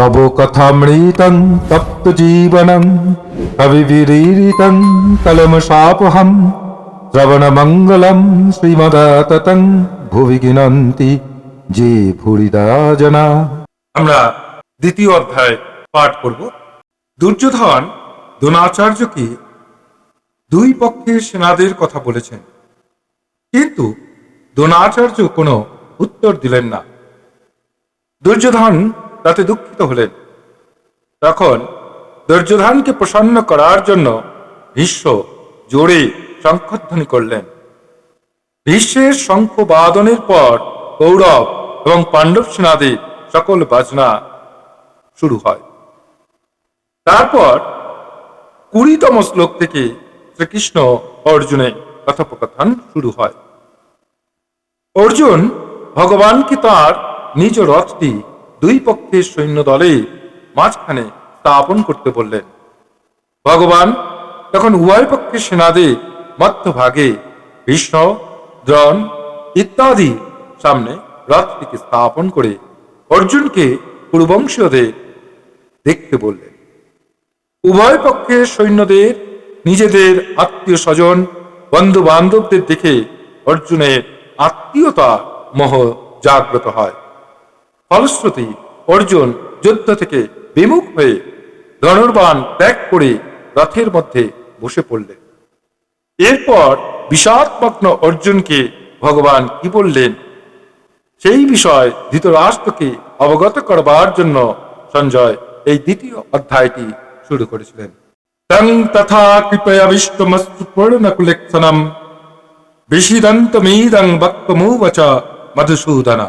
তব কথামৃতং তপ্ত জীবনম কবিবিরীরিতং কলমশাপহম শ্রবণমঙ্গলম শ্রীমদাততং ভুবি গিনন্তি যে ভুরিদা জনা। আমরা দ্বিতীয় অধ্যায় পাঠ করব। দুর্যোধন দ্রোণাচার্যকে দুই পক্ষের সেনাদের কথা বলেছেন। কিন্তু দ্রোণাচার্য কোনো উত্তর দিলেন না। দুর্যোধন তাতে দুঃখিত হলেন। তখন দুর্যোধনকে প্রসন্ন করার জন্য ভীষ্ম জোরে শঙ্খধ্বনি করলেন। ভীষ্মের শঙ্খ বাদনের পর কৌরব এবং পাণ্ডব সেনাদের সকল বাজনা শুরু হয়। তারপর কুড়িতম শ্লোক থেকে শ্রীকৃষ্ণ অর্জুনে কথোপকথন শুরু হয়। অর্জুন ভগবানকে তার নিজ রথটি দুই পক্ষের সৈন্য দলে মাঝখানে স্থাপন করতে বললেন। ভগবান তখন উভয় পক্ষের সেনাদের মধ্যভাগে ভীষ্ম, দ্রোণ ইত্যাদি সামনে রথটিকে স্থাপন করে অর্জুনকে পূর্ববংশীয়দের দেখতে বললেন। উভয় পক্ষের সৈন্যদের, নিজেদের আত্মীয় স্বজন বন্ধু বান্ধবদের দেখে অর্জুনের আত্মীয়তা মোহ জাগ্রত হয়। ফলশ্রুতি অর্জুন যুদ্ধ থেকে বিমুখ হয়ে ধনুর্বাণ ত্যাগ করে রথের মধ্যে বসে পড়লেন। এরপর বিষাদমগ্ন অর্জুনকে ভগবান কি বললেন? সেই বিষয় ধৃতরাষ্ট্রকে অবগত করবার জন্য সঞ্জয় এই দ্বিতীয় অধ্যায়টি শুরু করেছিলেন। তং তথা কৃপয়া বিষ্টমস্তু পূর্ণকুলেক্ষণম বিশিদন্তমিদং বক্তমুবচ মধুসূদনা।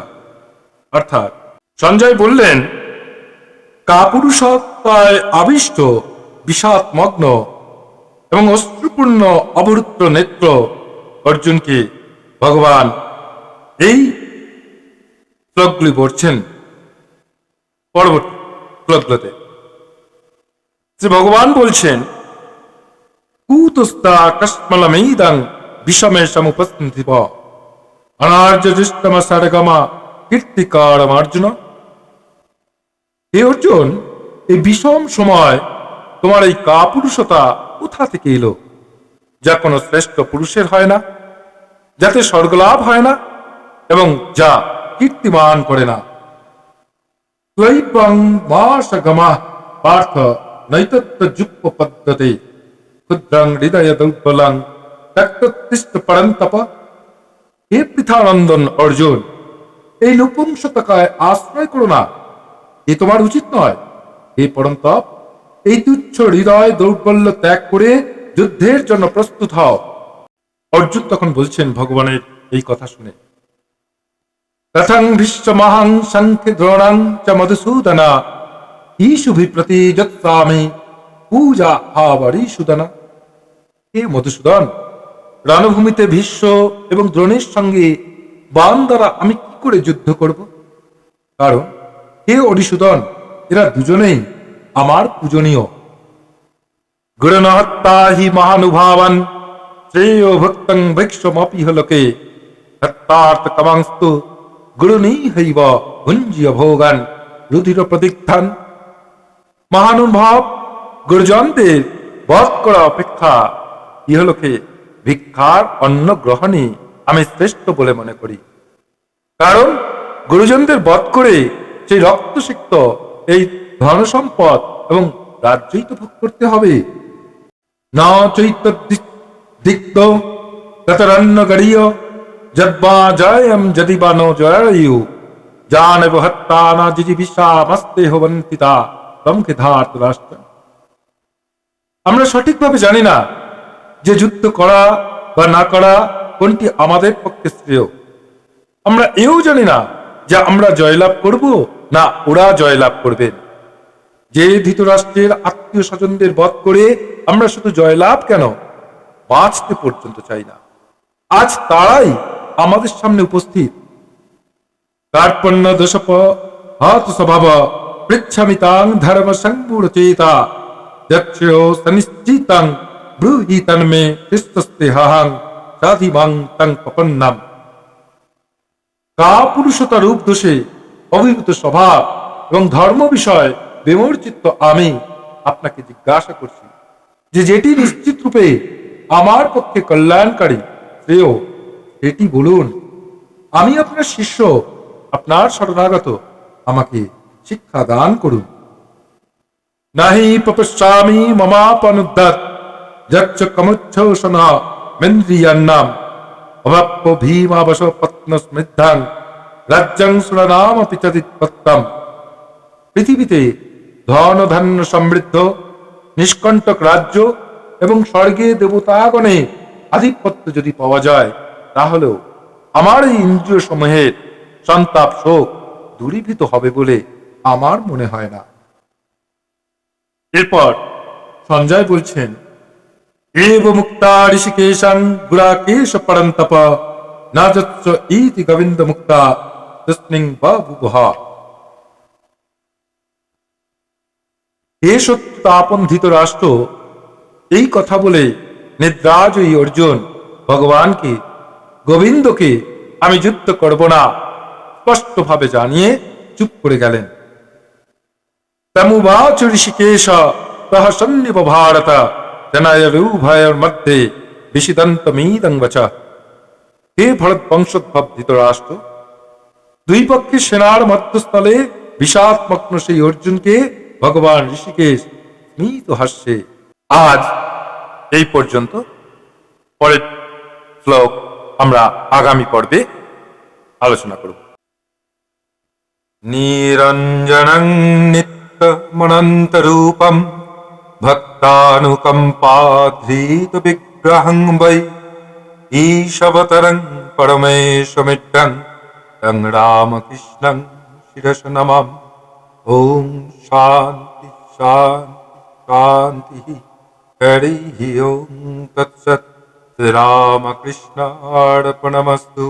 অর্থাৎ সঞ্জয় বললেন কাপুরুষত্বায় আবিষ্ট বিষাদমগ্ন এবং অশ্রুপূর্ণ অবরুদ্ধ নেত্র অর্জুনকে ভগবান? এই শ্লোকগুলি পড়ছেন পরবর্তী শ্লোকগুলোতে। যে ভগবান বলছেন কুতস্তা কস্মলমেইদং বিষমে সমুপস্থিত অনার্য দৃষ্টম সরগমা কীর্তিকারম অর্জুন হে অর্জুন, এই বিষম সময় তোমার এই কাপুরুষতা কোথা থেকে এলো? যা কোনো শ্রেষ্ঠ পুরুষের হয় না, যাতে স্বর্গলাভ হয় না, এবং যা কীর্তিমান করে না। ত্বৈপং মাসগমা পার্থ নৈতত্ব যুক্ত পদ্ধতি ক্ষুদ্রং হৃদয় দুর্বলং তত্তিষ্ঠ পরন্তপ। হে পৃথানন্দন অর্জুন, এই নপুংসতাকায় আশ্রয় করো না। এ তোমার উচিত নয়। হে পরন্তপ এই তুচ্ছ হৃদয় দৌর্বল্য ত্যাগ করে যুদ্ধের জন্য প্রস্তুত হও। অর্জুন তখন বলছেন, ভগবানের এই কথা শুনে। রথং ভীষ্মহং শঙ্খ দ্রোণং চ মধুসূদনা ঈশু বিপ্রতি যত্সামি পূজা হাবরীসূদনা হে মধুসূদন, রণভূমিতে ভীষ্ম এবং দ্রোণের সঙ্গে বান দ্বারা আমি কি করে যুদ্ধ করব? কারণ হে অরিসূদন এরা দুজনেই আমার পূজনীয়। গুরুনহত্তা হি মহানুভাবান, শ্রেয় ভক্তং ভৈক্ষমপি হলকে হত্তার্থ কমাংস্তু গুরুনি হইব ভুঞ্জিয় ভোগান, রুধির প্রতিষ্ঠান। মহানুভাব, গুরুজনদের বধ করা অপেক্ষা ইহলোকে ভিক্ষার অন্ন গ্রহণে আমি শ্রেষ্ঠ বলে মনে করি। কারণ গুরুজনদের বধ করে সেই রক্তসিক্ত এই ধন সম্পদ এবং রাজ্যই তো ভোগ করতে হবে। না চৈত্য দিক্ত ততরন্ন গড়ীয় যদ্বা জয়ম যদি বা নো জয়ু না মস্তে হবন্তিতা তমকে রাষ্ট্র আমরা সঠিকভাবে জানি না যে যুদ্ধ করা বা না করা কোনটি আমাদের পক্ষে শ্রেয়। আমরা এও জানি না যে আমরা জয়লাভ করব, না ওরা জয়লাভ করবেন যে ধৃতরাষ্ট্রের আত্মীয় স্বজনদের বধ করে আমরা শুধু জয়লাভ কেন? বাঁচতে পর্যন্ত চাই না। আজ তারাই আমাদের সামনে উপস্থিত। কার্পণ্য দোষপ হাত স্বভাব পৃচ্ছামি তাং ধর্ম সংমূঢ় চেতা যক্ষেয় সনিশ্চিতাং ব্রূহি তন্মে তিস্তস্তে হাহাং সাধিমাং তং পপন্নাম কাপুরুষতা রূপ দোষে অভিভূত স্বভাব এবং ধর্ম বিষয় আমি আপনাকে জিজ্ঞাসা করছি যে যেটি নিশ্চিত রূপে আমার পক্ষে কল্যাণকারী, শ্রেয়, সেটি বলুন। আমি আপনার শিষ্য, আপনার শরণাগত, আমাকে শিক্ষা দান করুন। নাহি পপস্বামী মমাপনুদ্দাত যচ্চ কমুচ্ছৌষণ, মেন্দ্রিয়ান্নাম, অভাপ্য ভীমাবশ স্মৃদ্ধাং রাজ্যাং সুরনাম পিচদিৎপত্তম পৃথিবীতে ধন ধান্য সমৃদ্ধ নিষ্কণ্টক রাজ্য এবং স্বর্গে দেবতাগণে আধিপত্য যদি পাওয়া যায়, তাহলেও আমার এই ইন্দ্রিয় সমূহের সন্তাপ শোক দূরীভূত হবে বলে আমার মনে হয় না। এরপর সঞ্জয় বলছেন, এব মুক্তা ঋষিকেশাং গুড়াকেশ পরন্তপ না যচ্চ ইতি গোবিন্দ মুক্তা তস্মিং বাবুবহা হে সত্যাপন ধৃতরাষ্ট্র এই কথা বলে নিদ্রাজয়ী অর্জুন ভগবানকে, গোবিন্দকে আমি যুদ্ধ করব না, স্পষ্টভাবে জানিয়ে চুপ করে গেলেন। ঋষিকেশ, তহ সন্নিব ভারত জনায়ুভয়ের মধ্যে বিশিদন্তমীদং বচ। হে ভরত বংশোদ্ভব ধৃতরাষ্ট্র দুই পক্ষের সেনার মধ্যস্থলে বিষাত্মগ্ন সেই অর্জুনকে ভগবান ঋষিকেশ স্মিত হাস্যে। আজ এই পর্যন্ত। পরের শ্লোক আমরা আগামী পর্বে আলোচনা করব। নিরঞ্জনং নিত্যমনন্তরূপম ভক্তানুকম্পাধৃত বিগ্রহং বৈ ঈশবতরং পরমেশমিড্ডং তং রামকৃষ্ণং শিরস নমাম ওম শান্তি শান্তি শান্তি হরি ওম তৎসৎ শ্রীরামকৃষ্ণার্পণমস্তু